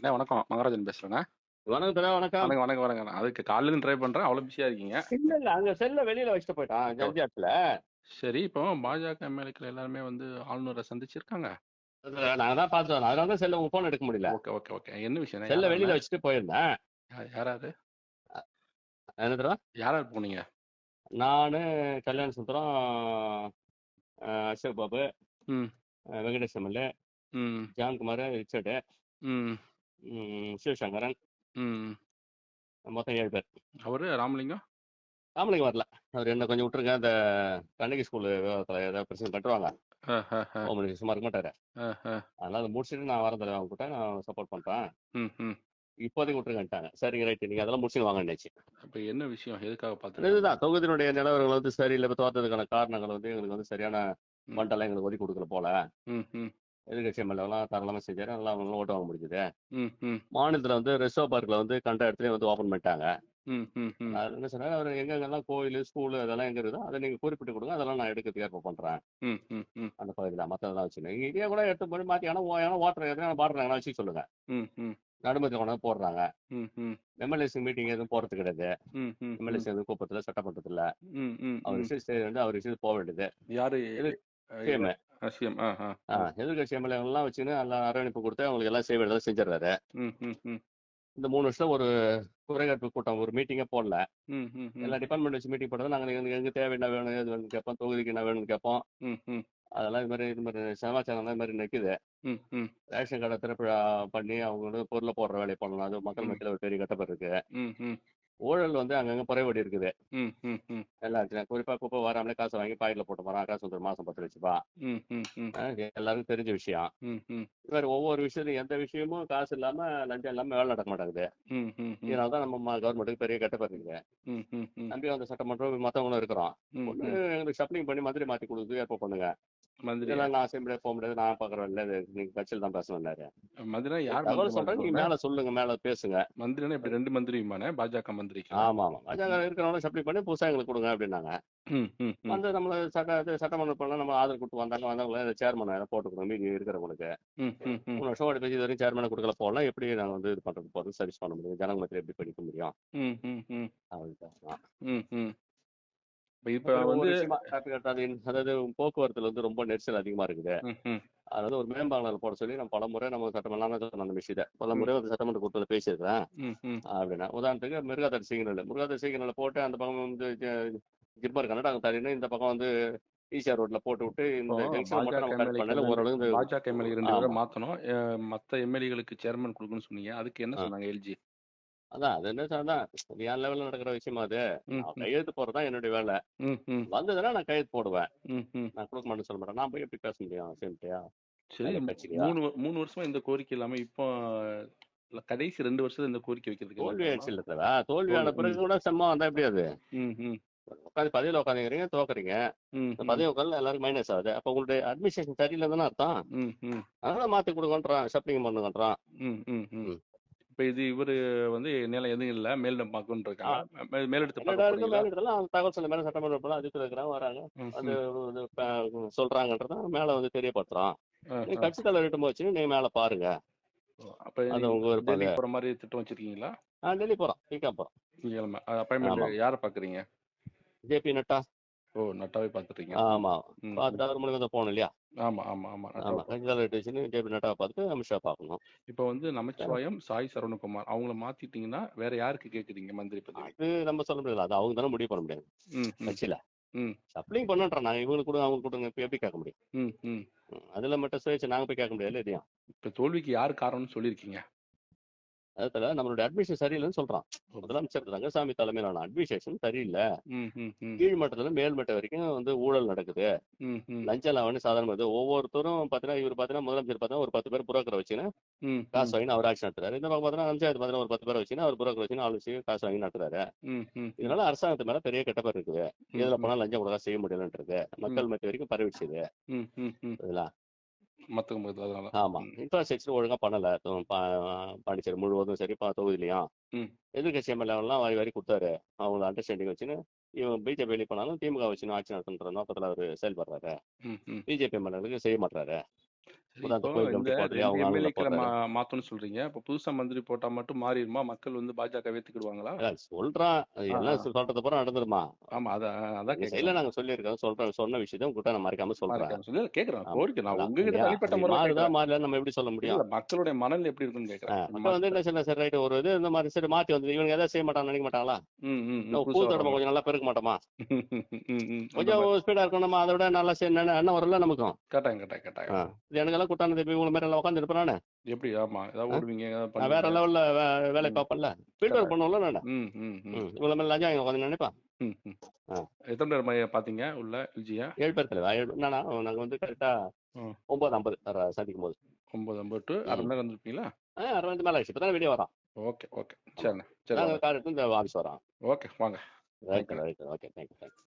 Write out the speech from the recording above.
அண்ணே வணக்கம். மகராஜன் பேசுறேண்ணே. வணக்கம் தடா வணக்கம். வணக்கம் வணக்கம் வணக்கம். அதுக்கு காலையில ட்ரை பண்றேன். அவ்வளவு பிஸியா இருக்கீங்க. இல்ல இல்ல. அங்க செல்ல வெளியில வச்சுட்டு போயிட்டான் ஜல்ஜாட்ல சரி இப்போ பாஜக எம்எல்ஏக்கள் எல்லாருமே வந்து ஆளுநரை சந்திச்சிருக்காங்க. நாங்க தான் பார்த்தோம் அதனால தான் செல்ல உங்க போன் எடுக்க முடியல. Okay okay okay. என்ன விஷயம் செல்ல வெளியில வச்சுட்டு போயிருந்தேன். யாராரு? என்ன தடா யாராரு போனீங்க? நானு கல்யாண சுந்தரம் அசோக் பாபு வெங்கடேஷ் எம்எல்ஏ ம். ஜான்குமார் ரிச்சர்டு. சிவசங்கரன். ம். மொத்தம் ஏழு பேர். அவரு ராமலிங்கம் ராமலிங்கம் வரல. அவர் என்ன கொஞ்சம் விட்டுருங்க இந்த கண்ணகி ஸ்கூல் விவகாரத்தில் ஏதாவது பிரச்சனை கட்டுவாங்க மினிஸ்டர் சும்மா இருக்க மாட்டாரு. அதனால அதை முடிச்சுட்டு நான் வரதில்லை அவங்க கிட்ட நான் சப்போர்ட் பண்றேன். இப்போதைக்கு விட்டுருங்கன்ட்டாங்க. சரிங்க ரைட் நீங்க அதெல்லாம் முடிச்சுட்டு வாங்க நினைச்சு அப்ப என்ன விஷயம்? எதுக்காக பார்த்து இதுதான் தொகுதியினுடைய நிலவரங்கள் வந்து சரியில்லை இப்போ தோற்றதுக்கான காரணங்கள் வந்து எங்களுக்கு வந்து சரியான. மண்டலம் எங்களுக்கு ஒதுக்கி கொடுக்கல போல. எதிர்கட்சி எம்எல்ஏலாம் தாராளமாக செஞ்சாரு. நல்லா அவங்களும் ஓட்டு வாங்க முடிஞ்சுது. மாநிலத்தில் வந்து ரிசர்வ் பார்க்கில் வந்து கண்ட இடத்துலயும் வந்து ஓப்பன் பண்ணிட்டாங்க. அது என்ன சொன்னாரு? அவர் எங்கெங்கெல்லாம் கோயில் ஸ்கூல் அதெல்லாம் எங்க இருக்குதோ அதை நீங்க குறிப்பிட்டு கொடுங்க. அதெல்லாம் நான் எடுக்கிறதுக்கு ஏற்பாடு பண்றேன். அந்த பகுதியில் மற்றதெல்லாம் வச்சுருங்க இதே கூட எடுத்து போய் மாற்றி ஆனால் ஏன்னா ஓட்டுற எதுனா பாடுறாங்கன்னா வச்சு சொல்லுங்க. நடுமதி கொண்டாந்து போடுறாங்க. எம்எல்ஏஸ் மீட்டிங் எதுவும் போறது கிடையாது. எம்எல்ஏஸ் எதுவும் கூப்பத்தில் சட்டமன்றத்தில் ம் ம் அவர் விஷயம் வந்து அவர் விஷயத்துக்கு போக வேண்டியது. யாரு? எதிர்கட்சி எம்எல்ஏ எல்லாம் வச்சுன்னு எல்லாம் அரவணைப்பு கொடுத்து அவங்களுக்கு எல்லாம் செய்ய வேண்டியதை செஞ்சிடறாரு. இந்த மூணு வருஷம் ஒரு குறைகட்பு கூட்டம் ஒரு மீட்டிங்கே போடல. எல்லா டிபார்ட்மெண்ட் வச்சு மீட்டிங் போட்டது நாங்கள் எங்க எங்க தேவை என்ன வேணும் எது வேணும்னு கேட்போம் தொகுதிக்கு என்ன வேணும்னு கேட்போம். அதெல்லாம் இது மாதிரி இது மாதிரி சமாச்சாரம் இந்த மாதிரி நிற்குது ரேஷன் கார்டை திறப்பு பண்ணி அவங்க வந்து பொருளை போடுற வேலையை பண்ணணும் அது மக்கள். மத்தியில் ஒரு பெரிய கட்டப்பர் இருக்கு. ஊழல் வந்து அங்கங்க குறைபாடு இருக்குது. எல்லாம் இருக்கு குறிப்பா குப்பை வராமலே காசு வாங்கி பாக்கெட்ல போட்டு போறான். காசு வந்து ஒரு மாசம் பத்து ரூபாய். எல்லாருக்கும் தெரிஞ்ச விஷயம். மாதிரி ஒவ்வொரு விஷயத்தையும் எந்த விஷயமும் காசு இல்லாம லஞ்சம் இல்லாம வேலை நடக்க மாட்டேங்குது. ம் ம் ம். இதனால தான் நம்ம கவர்மெண்ட்டுக்கு பெரிய ம் ம் நம்பி வந்த சட்டமன்றம் மற்றவங்களும் இருக்கிறோம். ஒண்ணு எங்களுக்கு சப்ளிங் பண்ணி மந்திரி மாத்தி கொடுத்து ஏற்ப பண்ணுங்க. இதெல்லாம் நான் அசம்பிளே போக முடியாது. நான் பாக்குறேன். இல்ல நீங்க கட்சியில் தான் பேசணும்னாரு மந்திரினா யார் தகவல் மந்திரி சொல்றேன். நீங்க மேல சொல்லுங்க மேல பேசுங்க. மந்திரினா இப்படி ரெண்டு மந்திரியுமானே பாஜக மந்திரிக்கு ஆமா ஆமா. அஜாங்க இருக்கிறவங்க சப்ளை பண்ணி புதுசா எங்களுக்கு கொடுங்க அப்படின்னாங்க. வந்து நம்ம சட்ட பண்ண நம்ம ஆதரவு கொடுத்து வந்தாங்க. வந்தவங்கள சேர்மனை போட்டு கொடுங்க. மீதி இருக்கிறவங்களுக்கு. வருஷம் ஓடி பேசி வரைக்கும் சேர்மனை கொடுக்கல. போகலாம் எப்படி நாங்க வந்து இது பண்றது போறது? சர்வீஸ் பண்ண முடியும். ஜனங்க மத்தியில் எப்படி படிக்க முடியும் ம் ம் ம் அப்படின்னு ம் ம் இப்ப வந்து அதாவது போக்குவரத்துல வந்து ரொம்ப நெரிசல் அதிகமா இருக்குது. அதாவது ஒரு மேம்பாலம் போட சொல்லி நம்ம பல முறை நம்ம சட்டமன்றம் சொன்ன அந்த விஷயத்தை பல முறை வந்து சட்டமன்ற கூட்டத்தில் பேசியிருக்கிறேன். அப்படின்னா உதாரணத்துக்கு மிருகாதாரி சிக்னல் மிருகாதாரி சிக்னல் போட்டு அந்த பக்கம் வந்து ஜிப்மர் கன்னடா அங்கே தள்ளினா இந்த பக்கம் வந்து ஈசிஆர் ரோட்ல போட்டு விட்டு இந்த ஜங்ஷன் மட்டும் நம்ம கட் பண்ணல ஓரளவு பாஜக எம்எல்ஏ ரெண்டு பேரை ஆமா. மாத்தணும். மத்த எம்எல்ஏகளுக்கு சேர்மன் கொடுக்கணும்னு சொன்னீங்க. அதுக்கு என்ன. சொன்னாங்க எல்ஜி அதான் அது என்ன அதான் என் லெவல்ல நடக்கிற விஷயமா அது? நான் கையெழுத்து போறதுதான் என்னுடைய வேலை. வந்ததுன்னா நான் கையெழுத்து போடுவேன். நான் கொடுக்க மாட்டேன்னு சொல்ல மாட்டேன். நான் போய் எப்படி பேச முடியும்? சரி? மூணு மூணு வருஷமா இந்த கோரிக்கை இல்லாம இப்போ கடைசி ரெண்டு வருஷத்துல இந்த கோரிக்கை வைக்கிறதுக்கு தோல்வி? ஆயிடுச்சு இல்ல தோல்வியான தோல்வி, பிறகு கூட செம்மா வந்தா எப்படி அது? உட்காந்து பதவியில உட்காந்துக்கிறீங்க தோக்குறீங்க பதவி உட்காந்து எல்லாருக்கும் மைனஸ் ஆகுது. அப்ப உங்களுடைய அட்மினிஸ்ட்ரேஷன் சரியில்லை தானே அர்த்தம்? அதனால மாத்தி கொடுங்கன்றான் ஷப்ளிங் பண்ணுங்கன்றான். இப்ப இது இவரு வந்து நிலம் எதுவும் இல்ல. மேலிடம் பார்க்கணும்னு இருக்காங்க மேலெடுத்து எல்லா பார்க்க இடத்துக்கும் போறீங்களா? மேல இடத்துல அந்த தகவல் சொல்ல மேல சட்டமன்ற உறுப்பினர் அதிர்ச்சி இருக்கிறாங்க வராங்க. அது சொல்றாங்கன்றத மேல வந்து ஆ, ஆ. கட்சி தலைவர் கிட்ட வச்சு நீங்க மேல பாருங்க. அப்ப டெல்லி போற மாதிரி திட்டம் வச்சிருக்கீங்களா? நான் டெல்லி போறோம். பிகா போறோம். திங்கக்கிழமை அப்பாயின்மெண்ட். யாரை பாக்குறீங்க? ஜேபி நட்டா. ஓ நட்டாவே பாத்துட்டீங்க. ஆமா. ம், பார்த்துட்டு அவர் மூலியமா தான் போகணும் இல்லையா? ஆமா ஆமா ஆமா. ஆமா. தலைவர் வச்சு ஜேபி நட்டாவை பார்த்துட்டு அமித்ஷா பார்க்கணும். இப்ப வந்து நமச்சிவாயம் சாய் சரவணகுமார் அவங்கள மாத்திட்டீங்கன்னா வேற யாருக்கு கேக்குறீங்க மந்திரி பதவி? அது நம்ம சொல்ல முடியாது. அது அவங்க தானே முடிவு பண்ண முடியாது. ம் ம். கட்சியில. ம். சப்ளிங் பண்ணுன்றோம் நாங்க இவங்களுக்கு கூட அவங்க கொடுங்க இப்ப எப்படி கேட்க முடியும்? ம் ம். ம், அதுல மட்டும் சுயேட்சை நாங்க போய் கேட்க முடியாது எதையும் இப்ப தோல்விக்கு யார் காரணம்னு சொல்லியிருக்கீங்க? அதுல நம்மளுடைய அட்மிஷன் சரியில்லைன்னு சொல்றான். முதலமைச்சர் ரங்கசாமி தலைமையிலான அட்மினிஸ்ட்ரேஷன் சரியில்லை. ம் ம் ம் கீழ் மட்டத்துல மேல் மட்டம் வரைக்கும் வந்து ஊழல் நடக்குது. லஞ்சம் லாவணி சாதாரண ஒவ்வொருத்தரும் பாத்தீங்கன்னா இவர் பாத்தீங்கன்னா முதலமைச்சர் பாத்தீங்கன்னா ஒரு பத்து பேர் புரோக்கரை வச்சுன்னு காசு வாங்கி அவர் ஆட்சி நடத்துறாரு. இந்த பக்கம் பாத்தீங்கன்னா பஞ்சாயத்து பாத்தீங்கன்னா ஒரு பத்து பேரை வச்சுன்னு அவர் புரோக்கர் வச்சுன்னு ஆள் வச்சு காசு வாங்கி நடத்துறாரு. இதனால அரசாங்கத்து மேல பெரிய கெட்ட பேர் இருக்குது. இதுல போனா லஞ்சம் கொடுக்க செய்ய முடியலன்றது. மக்கள் மத்திய வரைக்கும் பரவிடுச்சு மத்தவங்க மத்த- அதனால ஆமா. இன்ஃப்ராஸ்ட்ரக்சர் ஒழுங்கா பண்ணல. பாண்டிச்சேரி முழுவதும் சரி பா- தொகுதியிலையும். எதிர்கட்சி எம்எல்ஏ எல்லாம் வாரி வாரி கொடுத்தாரு. அவங்க அண்டர்ஸ்டாண்டிங் வச்சுன்னு இவன் பிஜேபி வெளியே போனாலும் திமுக வச்சுன்னு ஆட்சி நடத்துன்ற நோக்கத்துல அவர் செயல்படுறாரு. பிஜேபி எம்எல்ஏகளுக்கு செய்ய மாட்டாரு மாத்தணும்னு சொல்றீங்க. இப்போ புதுசா மந்திரி போட்டா மட்டும் மாறிடுமா? மக்கள் வந்து பாஜக ஏத்துக்கிடுவாங்களா? சொல்றான். எல்லாம். சொல்றது பூரா நடந்துருமா? ஆமா அதான் அதான் சைடுல நாங்க சொல்லியிருக்கோம். சொல்றோம் சொன்ன விஷயத்த உங்ககிட்ட நான் மறைக்காம சொல்றேன். மறைக்காம சொல்லி. இல்ல, கேக்குறேன். கோரிக்கை நான் உங்ககிட்ட தனிப்பட்ட கேக்குறேன். மாறல நம்ம எப்படி சொல்ல முடியும்? மக்களுடைய மனநிலை எப்படி இருக்குன்னு கேக்குறேன். வந்து என்ன சொல்ல சரி ரைட் ஒரு இது இந்த மாதிரி சரி மாத்தி வந்து இவங்க எதாவது செய்ய மாட்டாங்க நினைக்க மாட்டாங்களா? பூ தடவை கொஞ்சம் நல்லா பெருக்க மாட்டோமா? கொஞ்சம் ஸ்பீடா இருக்கும் நம்ம அதை விட நல்லா எண்ணம் வரல நமக்கும்? கேட்டாங்க கேட்டாங்க கேட்டாங்க ஆ. கூட்டானது இப்போ இவங்க மாதிரி எல்லாம் உட்காந்து இருப்பேன் நானு. எப்படி? ஆமா. ஏதாவது? ஓடுவீங்க நான் வேற லெவல்ல வேலை பார்ப்பேன்ல. ஃபீல்ட் ஒர்க் பண்ணுவோம்ல நான். இவ்வளவு மேல லஞ்சம் வாங்கி உட்காந்து நினைப்பேன். ஆ. எத்தனை பேர் பாத்தீங்க உள்ள விஜயா ஏழு பேர் தலைவா. ஏழு என்னன்னா நாங்க வந்து கரெக்டா ஒன்பது ஐம்பது சந்திக்கும் போது ஒன்பது ஐம்பது டு அரை மணி நேரம் வந்திருப்பீங்களா? ஆ அறுபது மேல ஆயிடுச்சு. இப்போ தான் வெளியே வரோம் ஓகே ஓகே. சரிண்ணே. சரி நாங்க கார் எடுத்து இந்த ஆஃபீஸ் வரோம் ஓகே வாங்க. Right right okay thank you thank you